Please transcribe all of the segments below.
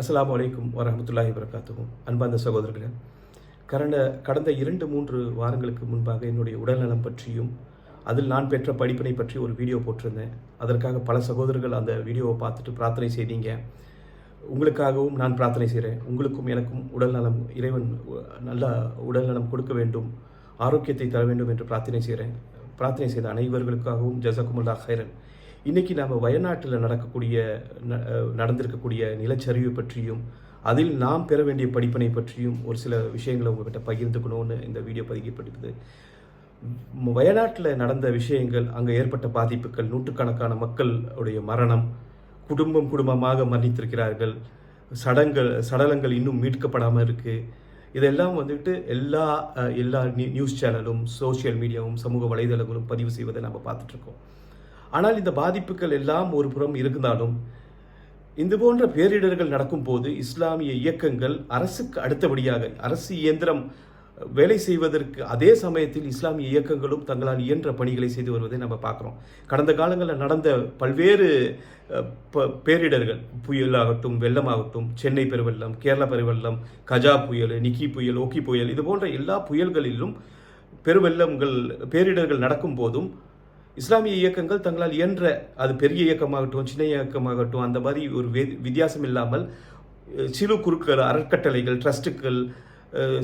அஸ்லாம் அலைக்கும் வரமத்துல்லாஹி வரகாத்துகும் அன்பார்ந்த சகோதரர்களே கடந்த கடந்த இரண்டு மூன்று வாரங்களுக்கு முன்பாக என்னுடைய உடல்நலம் பற்றியும் அதில் நான் பெற்ற படிப்பினை பற்றி ஒரு வீடியோ போட்டிருந்தேன். அதற்காக பல சகோதரர்கள் அந்த வீடியோவை பார்த்துட்டு பிரார்த்தனை செய்தீங்க. உங்களுக்காகவும் நான் பிரார்த்தனை செய்கிறேன். உங்களுக்கும் எனக்கும் உடல்நலம் இறைவன் நல்ல உடல்நலம் கொடுக்க வேண்டும் ஆரோக்கியத்தை தர வேண்டும் என்று பிரார்த்தனை செய்கிறேன். பிரார்த்தனை செய்த அனைவர்களுக்காகவும் ஜசகுமுல்லா ஹைரன் இன்றைக்கி நாம் வயநாட்டில் நடக்கக்கூடிய ந- நடந்திருக்கக்கூடிய நிலச்சரிவு பற்றியும் அதில் நாம் பெற வேண்டிய படிப்பினை பற்றியும் ஒரு சில விஷயங்களை உங்ககிட்ட பகிர்ந்துக்கணும்னு இந்த வீடியோ பதிக்கப்பட்டது வயநாட்டில் நடந்த விஷயங்கள் அங்கே ஏற்பட்ட பாதிப்புகள் நூற்றுக்கணக்கான மக்களுடைய மரணம் குடும்பம் குடும்பமாக மன்னித்திருக்கிறார்கள் சடங்கள் சடலங்கள் இன்னும் மீட்கப்படாமல் இருக்குது இதெல்லாம் வந்துட்டு எல்லா எல்லா நியூஸ் சேனலும் சோஷியல் மீடியாவும் சமூக வலைதளங்களும் பதிவு செய்வதை நம்ம பார்த்துட்ருக்கோம் ஆனால் இந்த பாதிப்புகள் எல்லாம் ஒரு புறம் இருந்தாலும் இது போன்ற பேரிடர்கள் நடக்கும்போது இஸ்லாமிய இயக்கங்கள் அரசுக்கு அடுத்தபடியாக அரசு இயந்திரம் வேலை செய்வதற்கு அதே சமயத்தில் இஸ்லாமிய இயக்கங்களும் தங்களால் இயன்ற பணிகளை செய்து வருவதை நம்ம பார்க்குறோம். கடந்த காலங்களில் நடந்த பல்வேறு ப- பேரிடர்கள் புயலாகட்டும் வெள்ளமாகட்டும் சென்னை பெருவெள்ளம் கேரள பெருவெள்ளம் கஜா புயல் நிக்கி புயல் ஓக்கி புயல் இது போன்ற எல்லா புயல்களிலும் பெருவெள்ளங்கள் பேரிடர்கள் நடக்கும் போதும் இஸ்லாமிய இயக்கங்கள் தங்களால் இயன்ற அது பெரிய இயக்கமாகட்டும் சின்ன இயக்கமாகட்டும் அந்த மாதிரி ஒரு வித்தியாசம் இல்லாமல் சிறு குறுக்கள் அறக்கட்டளைகள் ட்ரஸ்ட்டுகள்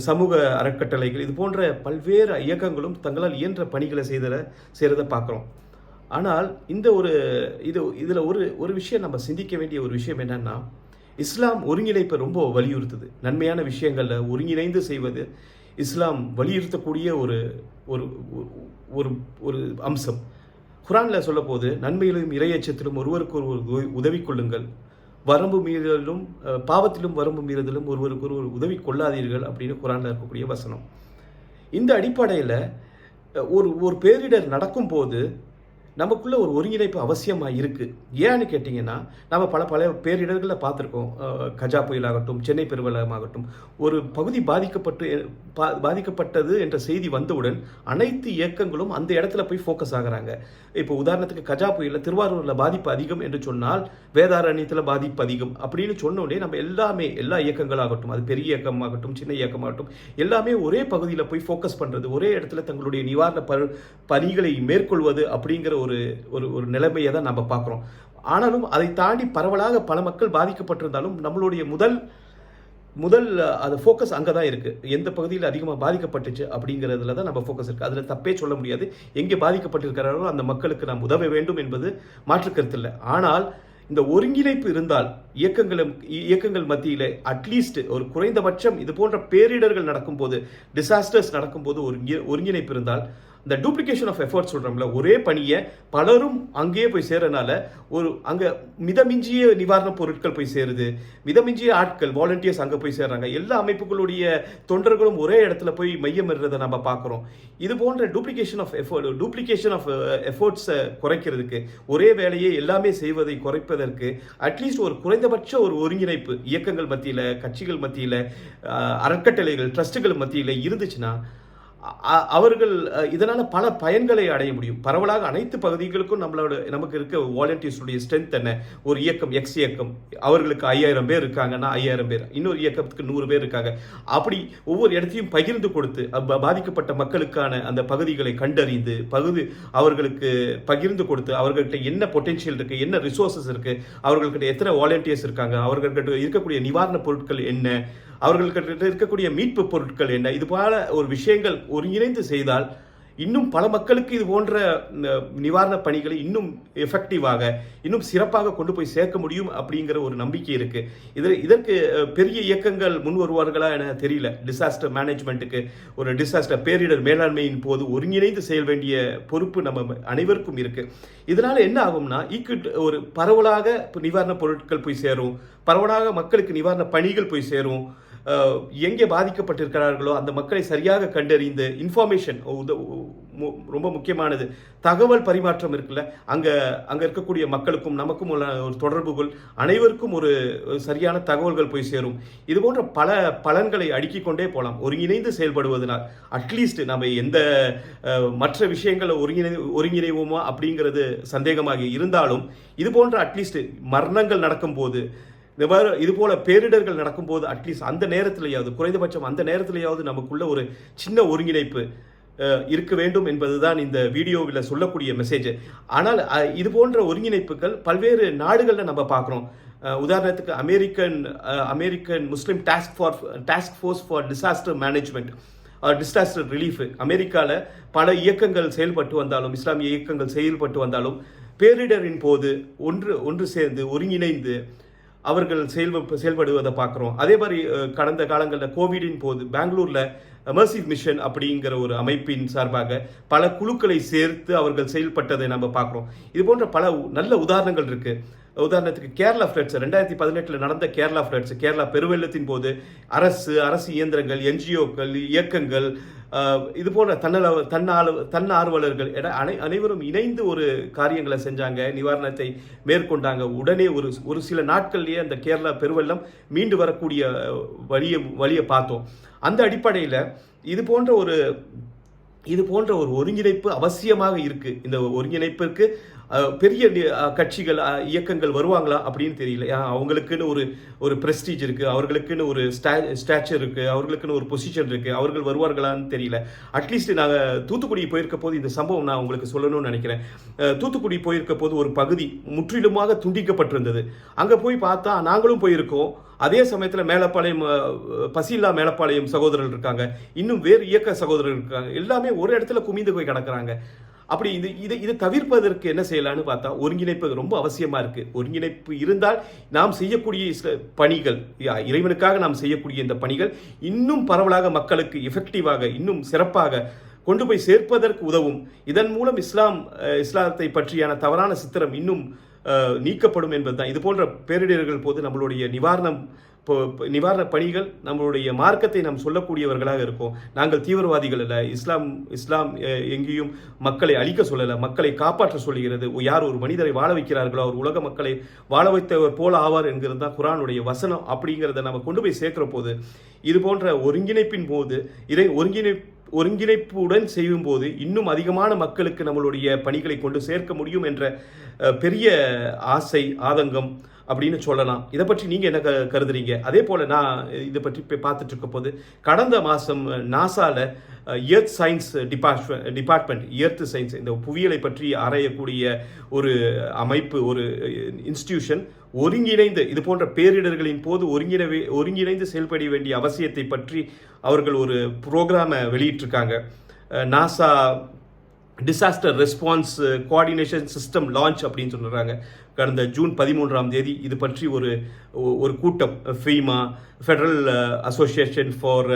சமூக அறக்கட்டளைகள் இது போன்ற பல்வேறு இயக்கங்களும் தங்களால் இயன்ற பணிகளை செய்தத செய்கிறத பார்க்குறோம். ஆனால் இந்த ஒரு இது இதில் ஒரு ஒரு விஷயம் நம்ம சிந்திக்க வேண்டிய ஒரு விஷயம் என்னன்னா இஸ்லாம் ஒருங்கிணைப்பை ரொம்ப வலியுறுத்துது. நன்மையான விஷயங்களில் ஒருங்கிணைந்து செய்வது இஸ்லாம் வலியுறுத்தக்கூடிய ஒரு ஒரு ஒரு ஒரு அம்சம். குரானில் சொல்ல போது நன்மையிலும் இறையச்சத்திலும் ஒருவருக்கு ஒருவர் உதவி- உதவி கொள்ளுங்கள் வரம்பு மீறலும் பாவத்திலும் வரம்பு மீறுதலும் ஒருவருக்கு ஒருவர் உதவி கொள்ளாதீர்கள் அப்படின்னு குரானில் இருக்கக்கூடிய வசனம். இந்த அடிப்படையில் ஒரு ஒரு பேரிடர் நடக்கும்போது நமக்குள்ள ஒரு ஒருங்கிணைப்பு அவசியமாக இருக்குது ஏன்னு கேட்டிங்கன்னா நம்ம பல பல பேரிடர்களை பார்த்துருக்கோம். கஜா புயலாகட்டும் சென்னை பெருவலகமாகட்டும் ஒரு பகுதி பாதிக்கப்பட்டு பா- பாதிக்கப்பட்டது என்ற செய்தி வந்தவுடன் அனைத்து இயக்கங்களும் அந்த இடத்துல போய் ஃபோக்கஸ் ஆகிறாங்க. இப்போ உதாரணத்துக்கு கஜா புயலில் திருவாரூரில் பாதிப்பு அதிகம் என்று சொன்னால் வேதாரண்யத்தில் பாதிப்பு அதிகம் அப்படின்னு சொன்னோடனே நம்ம எல்லாமே எல்லா இயக்கங்களாகட்டும் அது பெரிய இயக்கமாகட்டும் சின்ன இயக்கமாகட்டும் எல்லாமே ஒரே பகுதியில் போய் ஃபோக்கஸ் பண்ணுறது ஒரே இடத்துல தங்களுடைய நிவாரண ப பணிகளை மேற்கொள்வது அப்படிங்கிற ஒரு ஒரு ஒரு நிலைமையை தான் நம்ம பார்க்குறோம். ஆனாலும் அதை தாண்டி பரவலாக பல மக்கள் பாதிக்கப்பட்டிருந்தாலும் நம்மளுடைய முதல் முதல் அது ஃபோக்கஸ் அங்கே தான் இருக்குது எந்த பகுதியில் அதிகமாக பாதிக்கப்பட்டுச்சு அப்படிங்கிறதுல தான் நம்ம ஃபோக்கஸ் இருக்குது அதில் தப்பே சொல்ல முடியாது. எங்கே பாதிக்கப்பட்டிருக்கிறாரோ அந்த மக்களுக்கு நாம் உதவ வேண்டும் என்பது மாற்றுக்கருத்து இல்லை. ஆனால் இந்த ஒருங்கிணைப்பு இருந்தால் இயக்கங்களும் இயக்கங்கள் மத்தியில் அட்லீஸ்ட் ஒரு குறைந்தபட்சம் இது போன்ற பேரிடர்கள் நடக்கும்போது டிசாஸ்டர்ஸ் நடக்கும்போது ஒரு ஒருங்கிணைப்பு இருந்தால் இந்த டூப்ளிகேஷன் ஆஃப் எஃபர்ட் சொல்கிறோம்ல ஒரே பணியை பலரும் அங்கேயே போய் சேரனால ஒரு அங்கே மிதமிஞ்சிய நிவாரணப் பொருட்கள் போய் சேருது மிதமிஞ்சிய ஆட்கள் வாலண்டியர்ஸ் அங்கே போய் சேர்றாங்க. எல்லா அமைப்புகளுடைய தொண்டர்களும் ஒரே இடத்துல போய் மையமிடுறதை நம்ம பார்க்குறோம். இது போன்ற duplication of effort duplication of எஃபோர்ட்ஸை குறைக்கிறதுக்கு ஒரே வேலையை எல்லாமே செய்வதை குறைப்பதற்கு அட்லீஸ்ட் ஒரு குறைந்தபட்ச ஒரு ஒருங்கிணைப்பு இயக்கங்கள் மத்தியில் கட்சிகள் மத்தியில் அறக்கட்டளைகள் ட்ரஸ்ட்டுகள் மத்தியில் இருந்துச்சுன்னா அவர்கள் இதனால் பல பயன்களை அடைய முடியும். பரவலாக அனைத்து பகுதிகளுக்கும் நம்மளோட நமக்கு இருக்க வாலண்டியர்ஸுடைய ஸ்ட்ரென்த் என்ன? ஒரு இயக்கம் எக்ஸ் இயக்கம். அவர்களுக்கு ஐயாயிரம் பேர் இருக்காங்கன்னா ஐயாயிரம் பேர். இன்னொரு இயக்கத்துக்கு நூறு பேர் இருக்காங்க. அப்படி ஒவ்வொரு இடத்தையும் பகிர்ந்து கொடுத்து பாதிக்கப்பட்ட மக்களுக்கான அந்த பகுதிகளை கண்டறிந்து பகுதி அவர்களுக்கு பகிர்ந்து கொடுத்து அவர்கள்ட்ட என்ன பொட்டென்ஷியல் இருக்குது என்ன ரிசோர்சஸ் இருக்குது அவர்கள்கிட்ட எத்தனை வாலண்டியர்ஸ் இருக்காங்க அவர்கள்கிட்ட இருக்கக்கூடிய நிவாரணப் பொருட்கள் என்ன அவர்கள்கிட்ட இருக்கக்கூடிய மீட்பு பொருட்கள் என்ன? இது போல ஒரு விஷயங்கள் ஒருங்கிணைந்து செய்தால் இன்னும் பல மக்களுக்கு இது போன்ற நிவாரண நிவாரணப் பணிகளை இன்னும் எஃபெக்டிவாக இன்னும் சிறப்பாக கொண்டு போய் சேர்க்க முடியும் அப்படிங்கிற ஒரு நம்பிக்கை இருக்கு. இதில் இதற்கு பெரிய இயக்கங்கள் முன் வருவார்களா என தெரியல. டிசாஸ்டர் மேனேஜ்மெண்ட்டுக்கு ஒரு டிசாஸ்டர் பேரிடர் மேலாண்மையின் போது ஒருங்கிணைந்து செய்ய வேண்டிய பொறுப்பு நம்ம அனைவருக்கும் இருக்கு. இதனால என்ன ஆகும்னா ஈக்குட் ஒரு பரவலாக இப்ப நிவாரணப் பொருட்கள் போய் சேரும். பரவலாக மக்களுக்கு நிவாரண பணிகள் போய் சேரும். எங்கே பாதிக்கப்பட்டிருக்கிறார்களோ அந்த மக்களை சரியாக கண்டறிந்து இன்ஃபார்மேஷன் ரொம்ப முக்கியமானது. தகவல் பரிமாற்றம் இருக்குல்ல அங்கே அங்கே இருக்கக்கூடிய மக்களுக்கும் நமக்கும் உள்ள ஒரு தொடர்புகள் அனைவருக்கும் ஒரு சரியான தகவல்கள் போய் சேரும். இது போன்ற பல பலன்களை அடுக்கிக் கொண்டே போகலாம் ஒருங்கிணைந்து செயல்படுவதனால் அட்லீஸ்ட் நம்ம எந்த மற்ற விஷயங்களை ஒருங்கிணை ஒருங்கிணைவோமா அப்படிங்கிறது சந்தேகமாக இருந்தாலும் இது போன்ற அட்லீஸ்ட் மரணங்கள் நடக்கும்போது இந்த இது போல பேரிடர்கள் நடக்கும்போது அட்லீஸ்ட் அந்த நேரத்திலேயாவது குறைந்தபட்சம் அந்த நேரத்திலேயாவது நமக்குள்ள ஒரு சின்ன ஒருங்கிணைப்பு இருக்க வேண்டும் என்பதுதான் இந்த வீடியோவில் சொல்லக்கூடிய மெசேஜ் ஆனால் இது போன்ற ஒருங்கிணைப்புகள் பல்வேறு நாடுகளில் நம்ம பார்க்குறோம். உதாரணத்துக்கு American American Muslim task for task force for disaster management disaster relief அமெரிக்காவில் பல இயக்கங்கள் செயல்பட்டு வந்தாலும் இஸ்லாமிய இயக்கங்கள் செயல்பட்டு வந்தாலும் பேரிடரின் போது ஒன்று ஒன்று சேர்ந்து ஒருங்கிணைந்து அவர்கள் செயல் செயல்படுவதை பார்க்குறோம். அதே மாதிரி கடந்த காலங்களில் கோவிடின் போது பெங்களூரில் மர்சிவ் மிஷன் அப்படிங்கிற ஒரு அமைப்பின் சார்பாக பல குழுக்களை சேர்த்து அவர்கள் செயல்பட்டதை நம்ம பார்க்குறோம். இது போன்ற பல உ- நல்ல உதாரணங்கள் இருக்குது உதாரணத்துக்கு கேரளா ஃப்ளட்ஸ் ரெண்டாயிரத்தி பதினெட்டில் நடந்த கேரளா ஃப்ளட்ஸ் கேரளா பெருவெள்ளத்தின் போது அரசு அரசு இயந்திரங்கள் என்ஜிஓக்கள் இயக்கங்கள் இது போன்ற தன்னல தன்னால தன்னார்வலர்கள் என அனை அனைவரும் இணைந்து ஒரு காரியங்களை செஞ்சாங்க நிவாரணத்தை மேற்கொண்டாங்க. உடனே ஒரு ஒரு சில நாட்கள்லேயே அந்த கேரளா பெருவெள்ளம் மீண்டு வரக்கூடிய வழியை வழியை பார்த்தோம். அந்த அடிப்படையில் இது போன்ற ஒரு இது போன்ற ஒரு ஒருங்கிணைப்பு அவசியமாக இருக்குது இந்த ஒருங்கிணைப்பிற்கு பெரிய கட்சிகள் இயக்கங்கள் வருவாங்களா அப்படின்னு தெரியல. அவங்களுக்குன்னு ஒரு ஒரு ப்ரெஸ்டீஜ் இருக்குது அவர்களுக்குன்னு ஒரு ஸ்டா ஸ்டாச்சர் இருக்குது அவர்களுக்குன்னு ஒரு பொசிஷன் இருக்குது அவர்கள் வருவார்களான்னு தெரியல. அட்லீஸ்ட் நாங்கள் தூத்துக்குடி போயிருக்க போது இந்த சம்பவம் நான் உங்களுக்கு சொல்லணும்னு நினைக்கிறேன். தூத்துக்குடி போயிருக்க போது ஒரு பகுதி முற்றிலுமாக துண்டிக்கப்பட்டிருந்தது. அங்கே போய் பார்த்தா நாங்களும் போயிருக்கோம். அதே சமயத்தில் மேலப்பாளையம் பசில்லா மேலப்பாளையம் சகோதரர்கள் இருக்காங்க. இன்னும் வேறு இயக்க சகோதரர்கள் இருக்காங்க. எல்லாமே ஒரு இடத்துல குமிந்து போய் கிடக்குறாங்க. அப்படி இது இதை இதை தவிர்ப்பதற்கு என்ன செய்யலாம்னு பார்த்தா ஒருங்கிணைப்பு ரொம்ப அவசியமா இருக்கு. ஒருங்கிணைப்பு இருந்தால் நாம் செய்யக்கூடிய பணிகள் யா- இறைவனுக்காக நாம் செய்யக்கூடிய இந்த பணிகள் இன்னும் பரவலாக மக்களுக்கு எஃபெக்டிவாக இன்னும் சிறப்பாக கொண்டு போய் சேர்ப்பதற்கு உதவும். இதன் மூலம் இஸ்லாம் இஸ்லாத்தை பற்றியான தவறான சித்திரம் இன்னும் நீக்கப்படும் என்பதுதான். இது போன்ற பேரிடர்கள் போது நம்மளுடைய நிவாரணம் நிவாரண பணிகள் நம்மளுடைய மார்க்கத்தை நாம் சொல்லக்கூடியவர்களாக இருக்கோம். நாங்கள் தீவிரவாதிகள் அல்ல. இஸ்லாம் இஸ்லாம் எங்கேயும் மக்களை அழிக்க சொல்லலை. மக்களை காப்பாற்ற சொல்லுகிறது யார் ஒரு மனிதரை வாழ வைக்கிறார்களோ அவர் உலக மக்களை வாழ வைத்தவர் போல ஆவார் என்கிறது தான் குரானுடைய வசனம் அப்படிங்கிறத நம்ம கொண்டு போய் சேர்க்கிற போது இது போன்ற ஒருங்கிணைப்பின் போது இதை ஒருங்கிணை ஒருங்கிணைப்புடன் செய்யும்போது இன்னும் அதிகமான மக்களுக்கு நம்மளுடைய பணிகளை கொண்டு சேர்க்க முடியும் என்ற பெரிய ஆசை ஆதங்கம் அப்படின்னு சொல்லலாம். இதை பற்றி நீங்கள் என்ன க- கருதுறீங்க? அதே போல் நான் இதை பற்றி இப்போ பார்த்துட்டு இருக்க போது கடந்த மாதம் நாசாவில் earth science depart department earth science இந்த புவியியலை பற்றி ஆராயக்கூடிய ஒரு அமைப்பு ஒரு இன்ஸ்டிடியூஷன் ஒருங்கிணைந்து இது போன்ற பேரிடர்களின் போது ஒருங்கிணை ஒருங்கிணைந்து செயல்பட வேண்டிய அவசியத்தை பற்றி அவர்கள் ஒரு ப்ரோக்ராமை வெளியிட்டிருக்காங்க. NASA disaster response coordination system launch அப்படின்னு சொல்கிறாங்க கடந்த ஜூன் பதிமூன்றாம் தேதி இது பற்றி ஒரு ஒரு கூட்டம். FEMA federal association for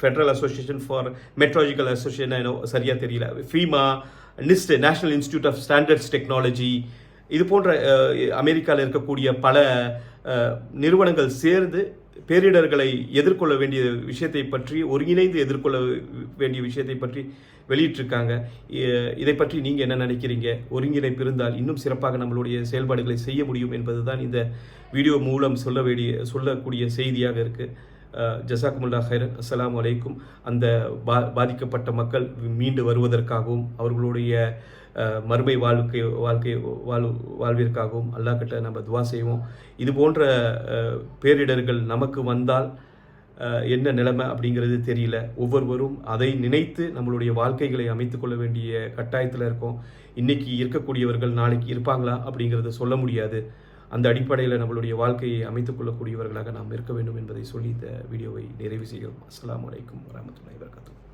federal association for meteorological association சரியாக தெரியல. FEMA NIST national institute of standards technology இது போன்ற அமெரிக்காவில் இருக்கக்கூடிய பல நிறுவனங்கள் சேர்ந்து பேரிடர்களை எதிர்கொள்ள வேண்டிய விஷயத்தை பற்றி ஒருங்கிணைந்து எதிர்கொள்ள வேண்டிய விஷயத்தை பற்றி வெளியிட்டிருக்காங்க. இதை பற்றி நீங்கள் என்ன நினைக்கிறீங்க? ஒருங்கிணைப்பு இருந்தால் இன்னும் சிறப்பாக நம்மளுடைய செயல்பாடுகளை செய்ய முடியும் என்பதுதான் இந்த வீடியோ மூலம் சொல்ல வேண்டிய சொல்லக்கூடிய செய்தியாக இருக்குது ஜசாக்குமுல்லா ஹைரன் அஸ்லாம் அலைக்கும். அந்த பா பாதிக்கப்பட்ட மக்கள் மீண்டு வருவதற்காகவும் அவர்களுடைய மறுமை வாழ்க்கை வாழ்க்கை வாழ் வாழ்விற்காகவும் அல்லாஹ் கிட்ட நம்ம துவா செய்வோம். இது போன்ற பேரிடர்கள் நமக்கு வந்தால் என்ன நிலைமை அப்படிங்கிறது தெரியல. ஒவ்வொருவரும் அதை நினைத்து நம்மளுடைய வாழ்க்கைகளை அமைத்துக்கொள்ள வேண்டிய கட்டாயத்தில் இருக்கோம். இன்றைக்கி இருக்கக்கூடியவர்கள் நாளைக்கு இருப்பாங்களா அப்படிங்கிறத சொல்ல முடியாது. அந்த அடிப்படையில் நம்மளுடைய வாழ்க்கையை அமைத்துக் கொள்ளக்கூடியவர்களாக நாம் இருக்க வேண்டும் என்பதை சொல்லி இந்த வீடியோவை நிறைவு செய்கிறோம். அஸ்லாம் வலைக்கம் வரமத்துல்லாஹி வபரகாத்துஹு.